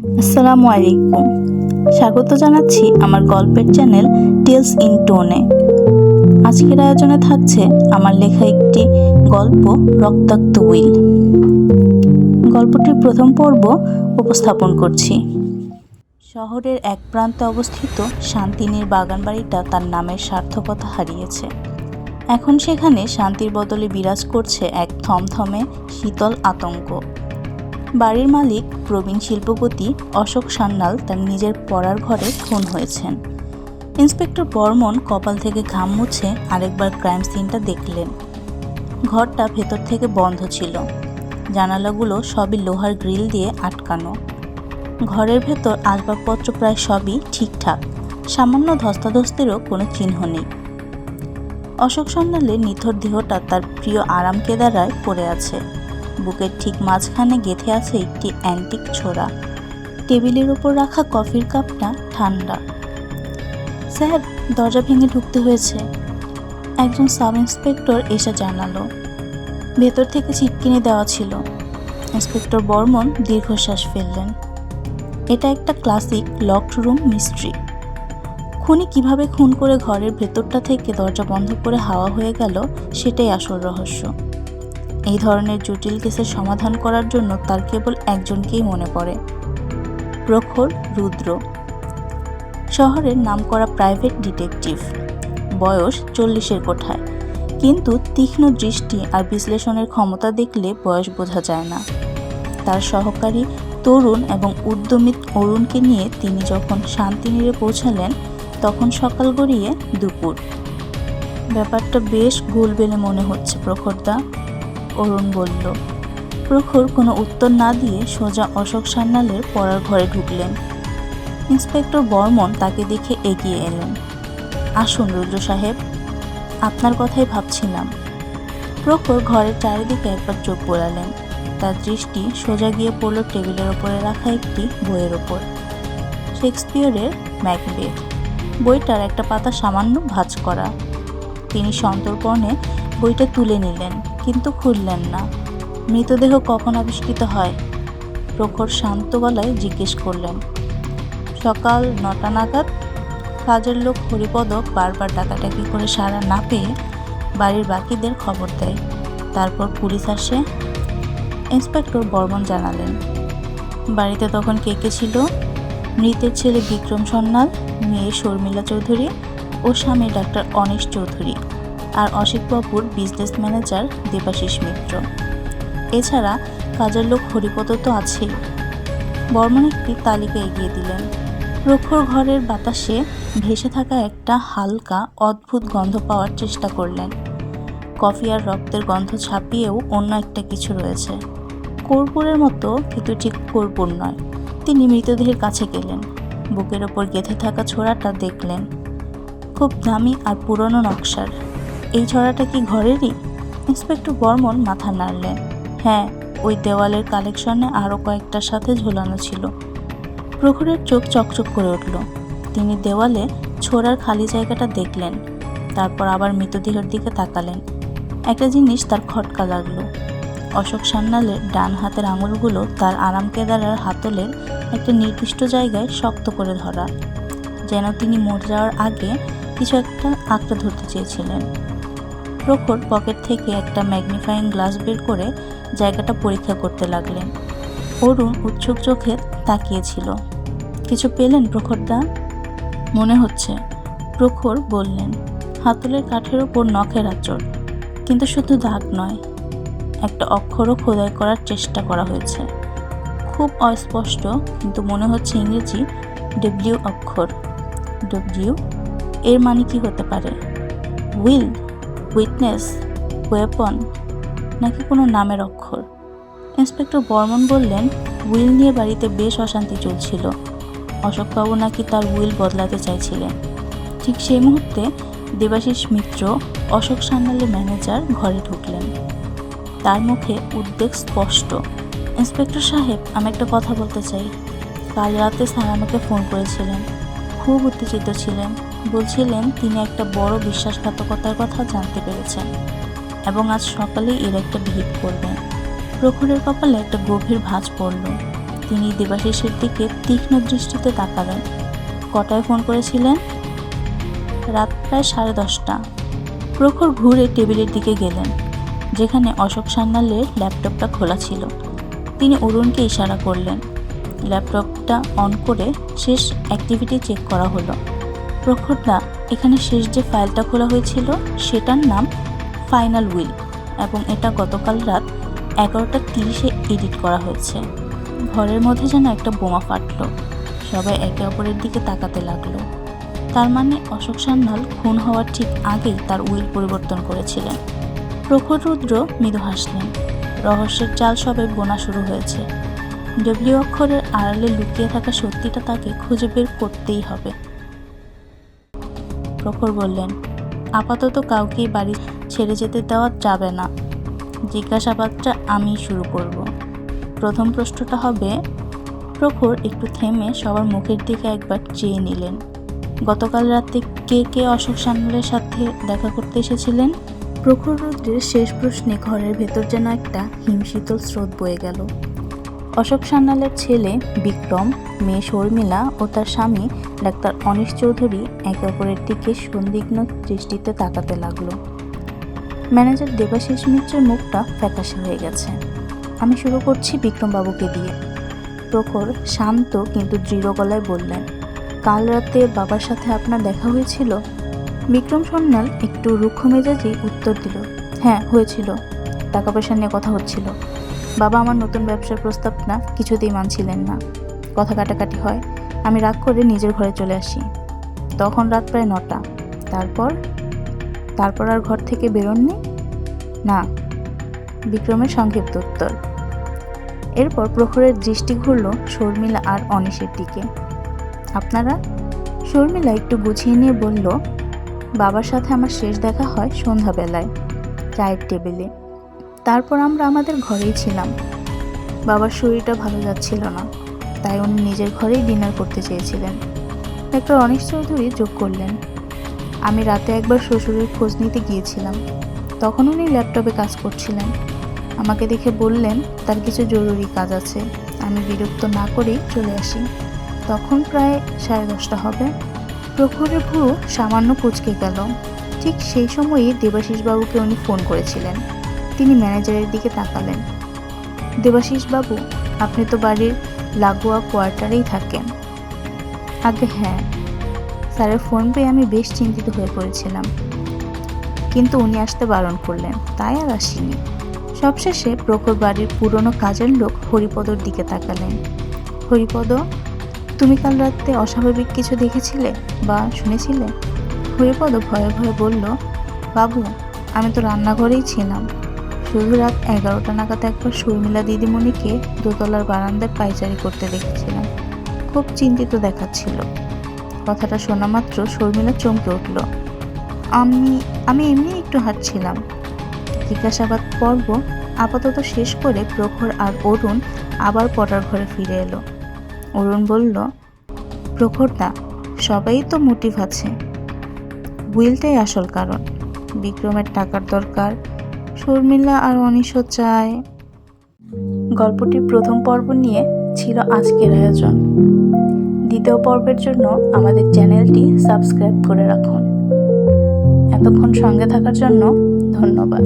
আসসালামু আলাইকুম। স্বাগত জানাচ্ছি আমার গল্পের চ্যানেল টেলস ইন টোনে। আজকের আয়োজনে থাকছে আমার লেখা একটি গল্প, রক্তাক্ত উইল। গল্পটির প্রথম পর্ব উপস্থাপন করছি। শহরের এক প্রান্তে অবস্থিত শান্তিনীর বাগান বাড়িটা তার নামের সার্থকতা হারিয়েছে। এখন সেখানে শান্তির বদলে বিরাজ করছে এক থমথমে শীতল আতঙ্ক। বাড়ির মালিক, প্রবীণ শিল্পপতি অশোক সান্যাল তার নিজের পড়ার ঘরে খুন হয়েছেন। ইন্সপেক্টর বর্মন কপাল থেকে ঘাম মুছে আরেকবার ক্রাইম সিনটা দেখলেন। ঘরটা ভেতর থেকে বন্ধ ছিল। জানালাগুলো সবই লোহার গ্রিল দিয়ে আটকানো। ঘরের ভেতর আসবাবপত্র প্রায় সবই ঠিকঠাক। সামান্য ধস্তাধস্তিরও কোনো চিহ্ন নেই। অশোক সান্যালের নিথর দেহটা তার প্রিয় আরাম কেদারায় পড়ে আছে। বুকের ঠিক মাঝখানে গেঁথে আছে একটি অ্যান্টিক ছোড়া। টেবিলের উপর রাখা কফির কাপটা ঠান্ডা। স্যার, দরজা ভেঙে ঢুকতে হয়েছে। একজন সাব ইন্সপেক্টর এসে জানালো। ভেতর থেকে চিটকিনি দেওয়া ছিল। ইন্সপেক্টর বর্মন দীর্ঘশ্বাস ফেললেন। এটা একটা ক্লাসিক লকড রুম মিস্ট্রি। খুনি কীভাবে খুন করে ঘরের ভেতরটা থেকে দরজা বন্ধ করে হাওয়া হয়ে গেল, সেটাই আসল রহস্য। এই ধরনের জটিল কেসের সমাধান করার জন্য তার কেবল একজনকেই মনে পড়ে। প্রখর, রুদ্র। শহরের নামকরা প্রাইভেট ডিটেকটিভ। বয়স চল্লিশের কোঠায়। কিন্তু তীক্ষ্ণ দৃষ্টি আর বিশ্লেষণের ক্ষমতা দেখলে বয়স বোঝা যায় না। তার সহকারী তরুণ এবং উদ্যমী অরুণকে নিয়ে তিনি যখন শান্তিনীরে পৌঁছালেন, তখন সকাল গড়িয়ে দুপুর। ব্যাপারটা বেশ গোলবেলে মনে হচ্ছে প্রখরদা। অরুণ বলল, প্রখর কোনো উত্তর না দিয়ে সোজা অশোক সান্যালের পড়ার ঘরে ঢুকলেন। ইন্সপেক্টর বর্মন তাকে দেখে এগিয়ে এলেন। আসুন রুদ্র সাহেব, আপনার কথাই ভাবছিলাম। প্রখর ঘরের চারিদিকে একবার চোখ বোলালেন। তার দৃষ্টি সোজা গিয়ে পড়ল টেবিলের ওপরে রাখা একটি বইয়ের ওপর। শেক্সপিয়রের ম্যাকবেথ বইটার একটা পাতা সামান্য ভাঁজ করা। তিনি সন্তর্পণে বইটা তুলে নিলেন। কিন্তু খুললেন না। মৃতদেহ কখন আবিষ্কৃত হয়? প্রখর শান্ত গলায় জিজ্ঞেস করলেন। সকাল নটা নাগাদ? কাজের লোক হরিপদক বারবার ডাকাডাকি করে সাড়া না পেয়ে বাড়ির বাকিদের খবর দেয়। তারপর পুলিশ আসে। ইন্সপেক্টর বর্মন জানালেন, বাড়িতে তখন কে কে ছিল? মৃতের ছেলে বিক্রম সন্ন্যাল, মেয়ে শর্মিলা চৌধুরী ও স্বামী ডাক্তার অনিশ চৌধুরী। আর অসিতবাবুর বিজনেস ম্যানেজার দেবাশিস মিত্র। এছাড়া কাজের লোক হরিপদ তো আছেই। বর্মন একটি তালিকা এগিয়ে দিলেন। প্রখর ঘরের বাতাসে ভেসে থাকা একটা হালকা, অদ্ভুত গন্ধ পাওয়ার চেষ্টা করলেন। কফি আর রক্তের গন্ধ ছাপিয়েও অন্য একটা কিছু রয়েছে। কর্পূরের মতো, কিন্তু ঠিক কর্পূর নয়। তিনি মৃতদেহের কাছে গেলেন। বুকের ওপর গেঁথে থাকা ছোড়াটা দেখলেন। খুব দামি আর পুরনো নকশার। এই ছড়াটা কি ঘরেরই? ইন্সপেক্টর বর্মন মাথা নাড়লেন। হ্যাঁ ওই দেওয়ালের কালেকশনে আরও কয়েকটার সাথে ঝোলানো ছিল। প্রখরের চোখ চকচক করে উঠল। তিনি দেওয়ালে ছোড়ার খালি জায়গাটা দেখলেন, তারপর আবার মৃতদেহের দিকে তাকালেন। একটা জিনিস তার খটকা লাগল। অশোক সান্যালের ডান হাতের আঙুলগুলো তার আরাম কেদারার হাতলের একটা নির্দিষ্ট জায়গায় শক্ত করে ধরা, যেন তিনি মরে যাওয়ার আগে কিছু একটা আঁকড়ে ধরতে চেয়েছিলেন। প্রখর পকেট থেকে একটা ম্যাগনিফাইং গ্লাস বের করে জায়গাটা পরীক্ষা করতে লাগলেন। অরুণ উৎসুক চোখে তাকিয়েছিল। কিছু পেলেন প্রখরদা? মনে হচ্ছে, প্রখর বললেন। হাতলের কাঠের ওপর নখের আঁচড়, কিন্তু শুধু দাগ নয়, একটা অক্ষরও খোদাই করার চেষ্টা করা হয়েছে। খুব অস্পষ্ট, কিন্তু মনে হচ্ছে ইংরেজি ডব্লিউ অক্ষর। ডব্লিউ এর মানে কি হতে পারে? উইল উইটনেস ওয়েপন নাকি কোনো নামের অক্ষর? ইন্সপেক্টর বর্মন বললেন, উইল নিয়ে বাড়িতে বেশ অশান্তি চলছিল। অশোকবাবু নাকি তার উইল বদলাতে চাইছিলেন। ঠিক সেই মুহূর্তে দেবাশিস মিত্র, অশোক সান্যালের ম্যানেজার, ঘরে ঢুকলেন। তার মুখে উদ্বেগ স্পষ্ট। ইন্সপেক্টর সাহেব, আমি একটা কথা বলতে চাই। কাল রাতে স্যার আমাকে ফোন করেছিলেন। খুব উত্তেজিত ছিলেন। বলছিলেন, তিনি একটা বড় বিশ্বাসঘাতকতার কথা জানতে পেরেছেন এবং আজ সকালেই এর একটা ভিড় করবেন। প্রখরের কপালে একটা গভীর ভাঁজ পড়ল। তিনি দেবাশিসের দিকে তীক্ষ্ণ দৃষ্টিতে তাকালেন। কটায় ফোন করেছিলেন? রাত প্রায় সাড়ে দশটা। প্রখর ঘুরে টেবিলের দিকে গেলেন, যেখানে অশোক সান্যালের ল্যাপটপটা খোলা ছিল। তিনি অরুণকে ইশারা করলেন। ল্যাপটপটা অন করে শেষ অ্যাক্টিভিটি চেক করা হলো। প্রখরদা, এখানে শেষ যে ফাইলটা খোলা হয়েছিল, সেটার নাম ফাইনাল উইল এবং এটা গতকাল রাত এগারোটা তিরিশে এডিট করা হয়েছে। ঘরের মধ্যে যেন একটা বোমা ফাটলো। সবাই একে অপরের দিকে তাকাতে লাগল। তার মানে অশোক সান্যাল খুন হওয়ার ঠিক আগেই তার উইল পরিবর্তন করেছিলেন। প্রখর রুদ্র মৃদু হাসলেন। রহস্যের চাল সবে বোনা শুরু হয়েছে। ডব্লিউ অক্ষরের আড়ালে লুকিয়ে থাকা সত্যিটা তাকে খুঁজে বের করতেই হবে। প্রখর বললেন, আপাতত কাউকেই বাড়ি ছেড়ে যেতে দেওয়া যাবে না। জিজ্ঞাসাবাদটা আমি শুরু করব। প্রথম প্রশ্নটা হবে, প্রখর একটু থেমে সবার মুখের দিকে একবার চেয়ে নিলেন। গতকাল রাতে কে কে অশোক সান্যালের সাথে দেখা করতে এসেছিলেন? প্রখর রুদ্রের শেষ প্রশ্নে ঘরের ভেতর যেন একটা হিমশীতল স্রোত বয়ে গেল। অশোক সান্যালের ছেলে বিক্রম, মেয়ে শর্মিলা ও তার স্বামী ডাক্তার অনিশ চৌধুরী একে অপরের দিকে সন্দিগ্ন দৃষ্টিতে তাকাতে লাগল। ম্যানেজার দেবাশিস মিত্রের মুখটা ফ্যাকাশে হয়ে গেছে। আমি শুরু করছি বিক্রমবাবুকে দিয়ে। প্রখর, শান্ত কিন্তু দৃঢ় গলায় বললেন, কাল রাতে বাবার সাথে আপনার দেখা হয়েছিল? বিক্রম সন্ন্যাল একটু রুক্ষ মেজাজেই উত্তর দিল হ্যাঁ হয়েছিল। টাকা পয়সা নিয়ে কথা হচ্ছিল। বাবা আমার নতুন ব্যবসার প্রস্তাব না, কিছুতেই মানছিলেন না। কথা কাটাকাটি হয়। আমি রাগ করে নিজের ঘরে চলে আসি। তখন রাত প্রায় নটা। তারপর? তারপর আর ঘর থেকে বেরোননি? না। বিক্রমের সংক্ষিপ্ত উত্তর। এরপর প্রখরের দৃষ্টি ঘুরল শর্মিলা আর অনিশের দিকে। আপনারা? শর্মিলা একটু গুছিয়ে নিয়ে বলল, বাবার সাথে আমার শেষ দেখা হয় সন্ধ্যাবেলায়। চায়ের টেবিলে। তারপর আমরা আমাদের ঘরেই ছিলাম। বাবার শরীরটা ভালো যাচ্ছিল না, তাই উনি নিজের ঘরেই ডিনার করতে চেয়েছিলেন। ডাক্তার অনিশ চৌধুরী যোগ করলেন। আমি রাতে একবার শ্বশুরের খোঁজ নিতে গিয়েছিলাম। তখন উনি ল্যাপটপে কাজ করছিলেন। আমাকে দেখে বললেন, তার কিছু জরুরি কাজ আছে। আমি বিরক্ত না করেই চলে আসি। তখন প্রায় সাড়ে দশটা হবে। প্রখরের ভুরু সামান্য কুচকে গেল। ঠিক সেই সময়ই দেবাশিসবাবুকে উনি ফোন করেছিলেন। তিনি ম্যানেজারের দিকে তাকালেন। দেবাশিস বাবু আপনি তো বাড়ির লাগোয়া কোয়ার্টারেই থাকেন। আগে হ্যাঁ স্যারের ফোন পেয়ে আমি বেশ চিন্তিত হয়ে পড়েছিলাম। কিন্তু উনি আসতে বারণ করলেন, তাই আর আসিনি। সবশেষে প্রখর বাড়ির পুরনো কাজের লোক হরিপদর দিকে তাকালেন। হরিপদ, তুমি কাল রাতে অস্বাভাবিক কিছু দেখেছিলে বা শুনেছিলে? হরিপদ ভয়ে ভয়ে বলল, বাবু, আমি তো রান্নাঘরেই ছিলাম। শুধু রাত এগারোটা নাগাদ একবার শর্মিলা দিদিমণিকে দোতলার বারান্দায় পাইচারি করতে দেখেছিলাম। খুব চিন্তিত দেখাচ্ছিল। কথাটা শোনা মাত্র শর্মিলা চমকে উঠল। আমি আমি এমনি একটু হাঁটছিলাম। জিজ্ঞাসাবাদ পর্ব আপাতত শেষ করে প্রখর আর অরুণ আবার পড়ার ঘরে ফিরে এলো। অরুণ বলল প্রখরদা সবাই তো মোটিভ আছে। উইলটাই আসল কারণ। বিক্রমের টাকার দরকার শর্মিলা আর অনিশও চায়। গল্পটির প্রথম পর্ব নিয়ে ছিল আজকের আয়োজন। দ্বিতীয় পর্বের জন্য আমাদের চ্যানেলটি সাবস্ক্রাইব করে রাখুন। এতক্ষণ সঙ্গে থাকার জন্য ধন্যবাদ।